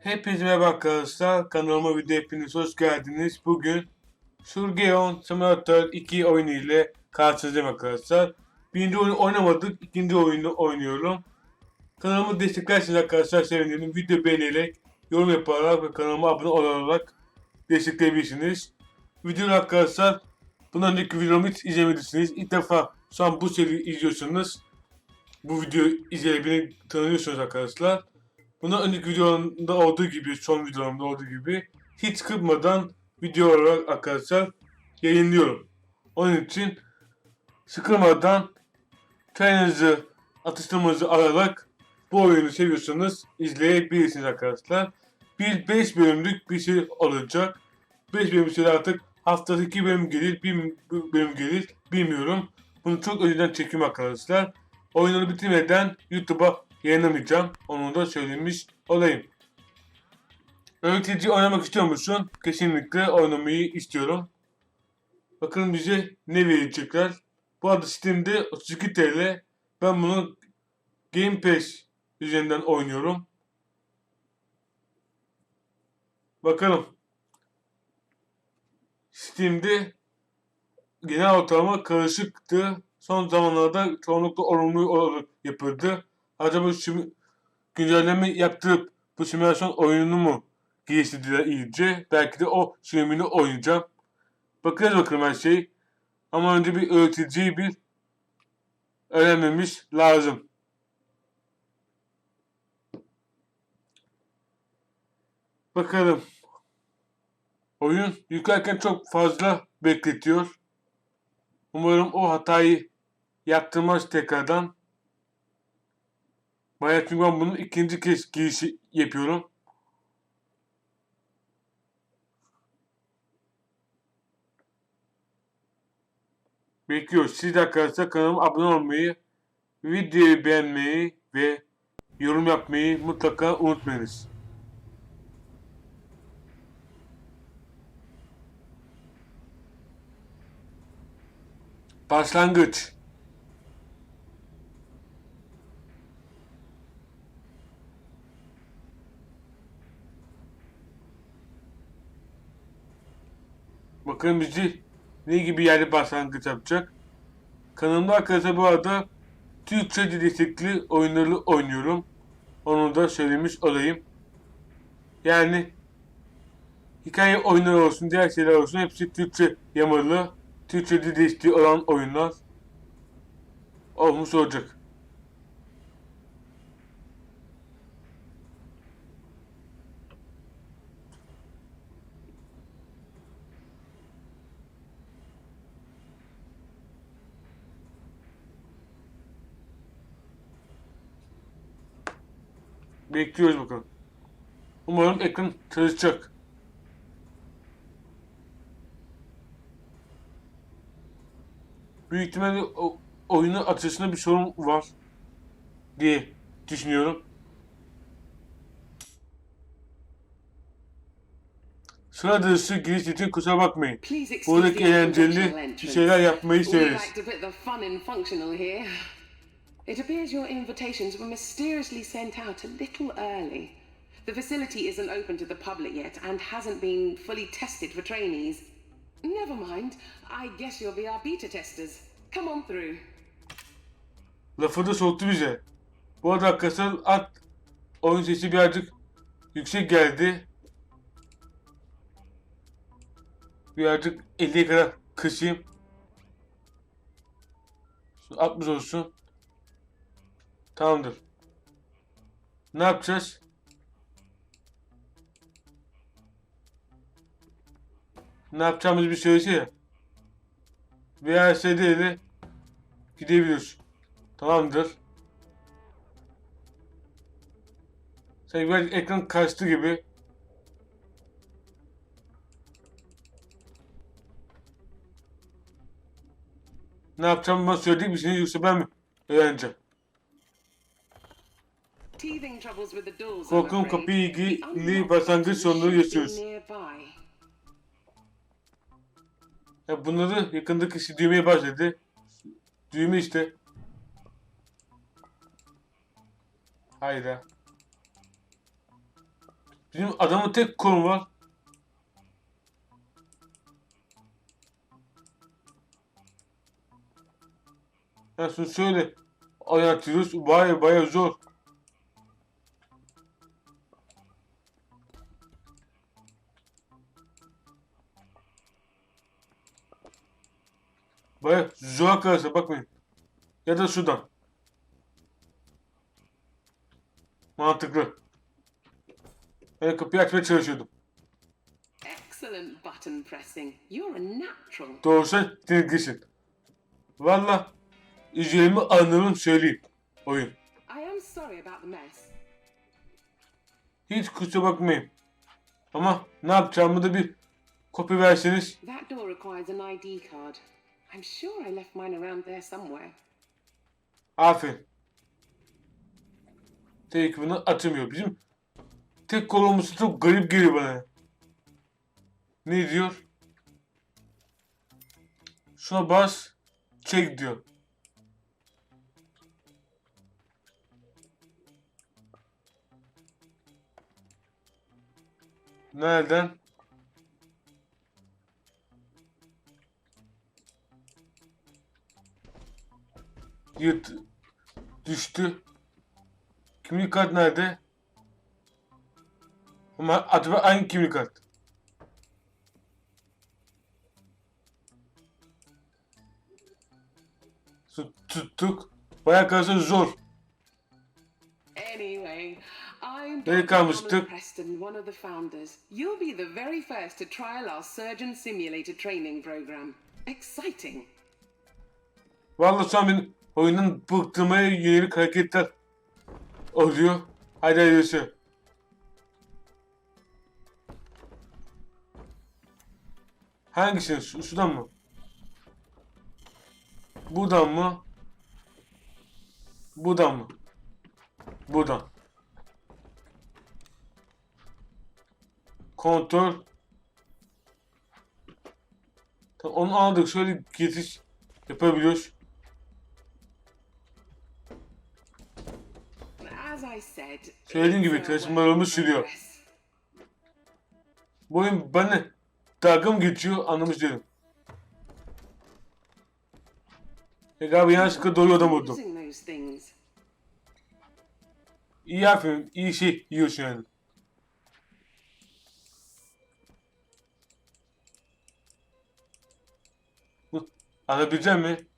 Hepinize merhaba arkadaşlar. Kanalıma video hepiniz hoş geldiniz. Bugün Surgeon Simulator 2 oyunu ile karşınızdayım arkadaşlar. Birinci oyunu oynamadık. ikinci oyunu oynuyorum. Kanalımı desteklerseniz arkadaşlar sevinirim. Video beğenerek, yorum yaparak ve kanalıma abone olarak destekleyebilirsiniz. Videoyu arkadaşlar bundan önceki videomu hiç izlemediyseniz ilk defa şu an bu seriyi izliyorsanız bu videoyu izleyip beni tanıyorsunuz arkadaşlar. Bundan önceki videomda olduğu gibi, son videomda olduğu gibi hiç kırpmadan video olarak arkadaşlar yayınlıyorum. Onun için sıkılmadan çayınızı, atıştırmanızı alarak bu oyunu seviyorsanız izleyebilirsiniz arkadaşlar. Bir 5 bölümlük bir şey olacak. 5 bölüm süre artık haftada 2 bölüm gelir, 1 bölüm gelir bilmiyorum. Bunu çok önceden çekim arkadaşlar. Oyunları bitirmeden YouTube'a yayınlamayacağım. Onu da söylemiş olayım. Öğretici oynamak istiyor musun? Kesinlikle oynamayı istiyorum. Bakın bize ne verecekler. Bu arada Steam'de 32 TL. Ben bunu Game Pass üzerinden oynuyorum. Bakalım. Steam'de genel ortalama karışıktı. Son zamanlarda çoğunlukla olumlu olarak yapıldı. Acaba şimdi güncelleme yaptırıp bu simülasyon oyununu mu geliştirdiler iyice? Belki de o sürümünü oynayacağım. Bakacağız bakalım her şey. Ama önce bir öğreticiyi bir öğrenmemiz lazım. Bakalım. Oyun yüklerken çok fazla bekletiyor. Umarım o hatayı yaptırmaz tekrardan. Bayağı çünkü ben bunun ikinci kez girişi yapıyorum. Bekliyoruz. Siz de arkadaşlar kanalıma abone olmayı, videoyu beğenmeyi ve yorum yapmayı mutlaka unutmayınız. Başlangıç. Bakın bizi ne gibi yerde başlangıç yapacak. Kanalımda arkadaşlar bu arada Türkçe destekli oyunları oynuyorum. Onu da söylemiş olayım. Yani hikaye oyunları olsun, diğer şeyler olsun hepsi Türkçe yamalı, Türkçe desteği olan oyunlar olmuş olacak. Bekliyoruz bakalım. Umarım ekran çalışacak. Büyük ihtimalle o, oyunu açısında bir sorun var diye düşünüyorum. Sıra dışı giriş için kusura bakmayın. Buradaki eğlenceli şeyler yapmayı severiz. It appears your invitations were mysteriously sent out a little early. The facility isn't open to the public yet and hasn't been fully tested for trainees. Never mind. I guess you'll be our beta testers. Come on through. Lafı da soktu bize. Bu arada at oyun sesi birazcık yüksek geldi. Birazcık 50'ye kadar kısayım. Şu 60 olsun. Tamamdır. Ne yapacağız? Ne yapacağımızı bir söylese ya. VRSD ile gidebiliyoruz. Tamamdır. Sanki biraz ekran kaçtı gibi. Ne yapacağımı bana söyleyecek misiniz yoksa ben mi öğreneceğim? Afraid. kapıyı ilgili başlangıç sorunları yaşıyoruz. Ya bunları yakındaki kişi düğmeye başladı. Düğme işte. Hayda. Bizim adamın tek kolu var. Ya şunu şöyle oynatıyoruz. Baya baya zor. Arkadaşlar bakmayın. Ya da şuradan. Mantıklı. Ben kapıyı açmaya çalışıyordum. Excellent button pressing. You're a natural. Doğrusu dinlesin. Valla üzerime anlamım söyleyeyim. Oyun. I am sorry about the mess. Hiç kusura bakmayın. Ama ne yapacağımı da bir kopya verseniz. That door requires an ID card. I'm sure I left mine around there somewhere. Aferin. Tek bunu atmıyor. Bizim tek kolumuz çok garip geliyor bana. Ne diyor? Şuna bas. Çek diyor. Nereden? Yırt düştü. Kimlik kart nerede? Ama acaba aynı kimlik kart? Tut- Tuttuk. Bayağı karşı zor. Anyway, I'm Nereye kalmıştık? Preston, one of the founders. You'll be the very first to trial our surgeon simulator training program. Exciting. Vallahi an benim oyunun bıktırmaya yönelik hareketler oluyor. Hadi hayırlısı. Hangisini? Şu, şuradan mı? Buradan mı? Buradan mı? Buradan. Kontrol. Tamam, onu aldık. Şöyle geçiş yapabiliyoruz. Söylediğim gibi in sürüyor. Bu oyun bana mı geçiyor anlamış değilim. E galiba yanlışlıkla doğru adam vurdum. İyi aferin, iyi şey yiyorsun yani. Alabilecek mi?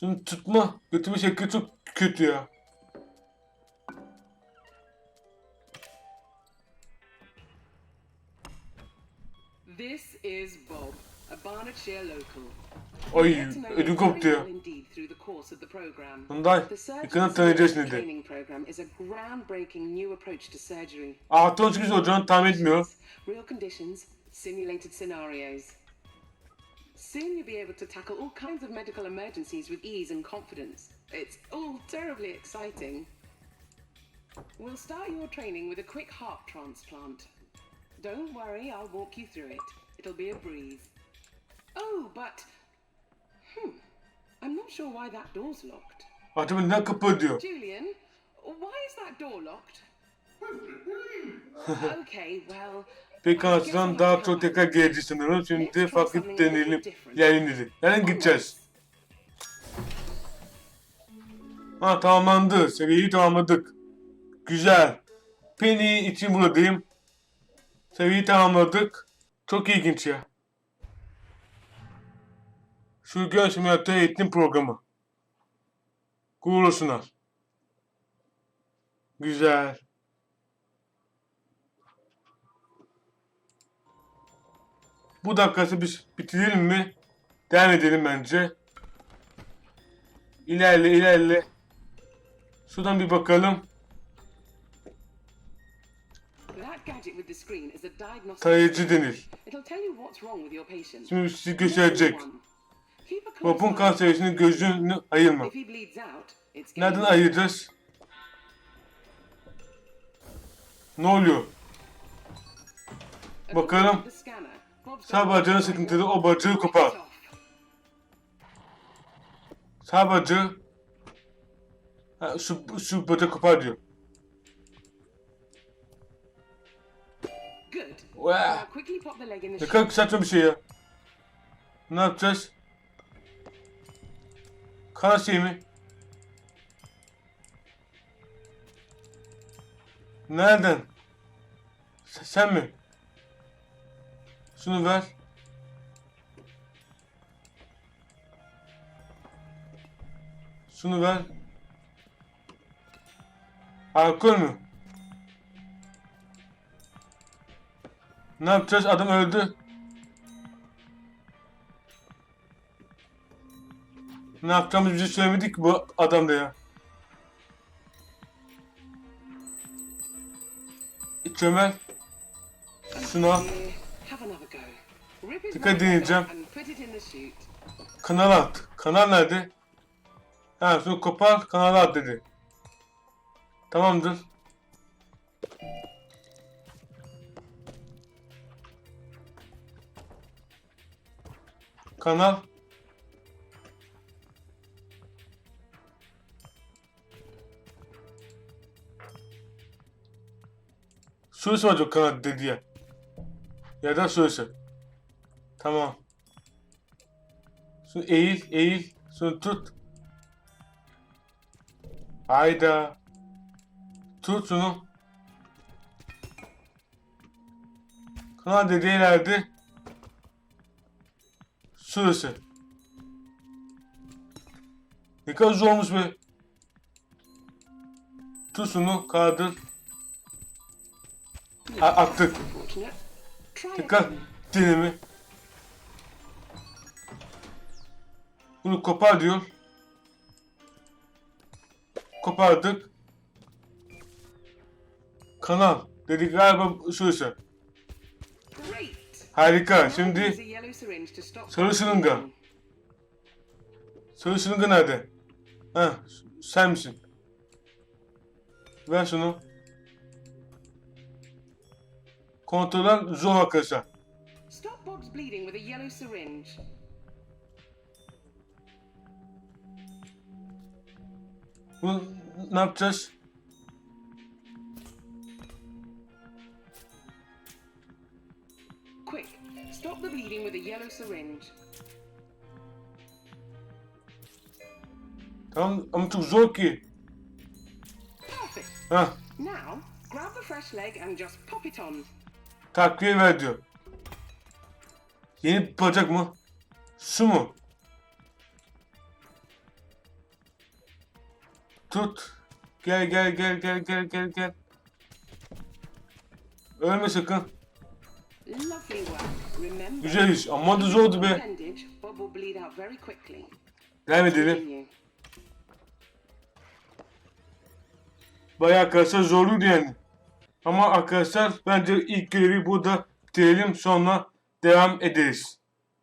Şunu tutma, götürme şekli çok kötü ya. This is Bob, a Barnardshire local. Ay, ödüm koptu ya. surgeon yakından tanıyacağız simulator dedi. training program is a groundbreaking new approach to surgery. Artı 18 olacağını tahmin etmiyor. Real conditions, simulated scenarios. Soon you'll be able to tackle all kinds of medical emergencies with ease and confidence. It's all terribly exciting. We'll start your training with a quick heart transplant. Don't worry, I'll walk you through it. It'll be a breeze. Oh, but. Hmm. I'm not sure why that door's locked. Artık neden kapı diyor. Julian, why is that door locked? okay, well. I'll daha çok tekrar geleceğiz sanırım. Şimdi farklı deneyelim. İlerleyelim dedi. Nereden gideceğiz? Ha tamamlandı. Seviyeyi tamamladık. Güzel. Penny için buradayım. Seviyeyi tamamladık. Çok ilginç ya. Şu göğüs simülatör eğitim programı. Google. Güzel. Bu dakikası biz bitirelim mi? Devam edelim bence. İlerle ilerle. Şuradan bir bakalım. Tarayıcı denir. Şimdi sizi gösterecek. Eye. kan seviyesini gözünü ayırma. Nereden ayıracağız? Ne oluyor? Bakalım. Sağ bacağını sıkıntılı o bacağı kopar. Sağ bacağı ha, şu, şu bacağı kopar diyor. Ne kadar saçma bir şey ya. Ne yapacağız? Kan şey mi? Nereden? Sen mi? Şunu ver. Şunu ver. Alkol mü? Ne yapacağız? Adam öldü. Ne yapacağımızı bize söylemedik bu adam da ya. Çömel. Şuna Here, the chute. kanal at. Kanal nerede? Ha şunu kopar kanala at dedi. Tamamdır. Kanal. O kanal dedi ya. Ya da şurası. Tamam. Şunu eğil, eğil. Şunu tut. Hayda. Tut şunu. Kanal dediği nerede? Şurası. Ne kadar zormuş be. Tut şunu, kaldır. A- attık. Dikkat. again. Bunu kopar diyor. Kopardık. Kanal. Dedik galiba şurası. Harika. Şimdi sarı şırınga. Sarı şırınga nerede? Ha, sen misin? Ver şunu. Kontrolden zor arkadaşlar. Stop Bob's bleeding with a yellow syringe. Bunu ne yapacağız? Quick, stop the bleeding with a yellow syringe. Tamam ama çok zor ki. Perfect. Heh, Now, grab the fresh leg and just pop it on. takviye ver diyor. Yeni bacak mı? Su mu? Tut. Gel gel gel gel gel gel gel. Ölme sakın. Güzel iş ama da zordu be. Devam edelim. Bayağı arkadaşlar zorluydu yani. Ama arkadaşlar bence ilk görevi burada bitirelim sonra devam ederiz.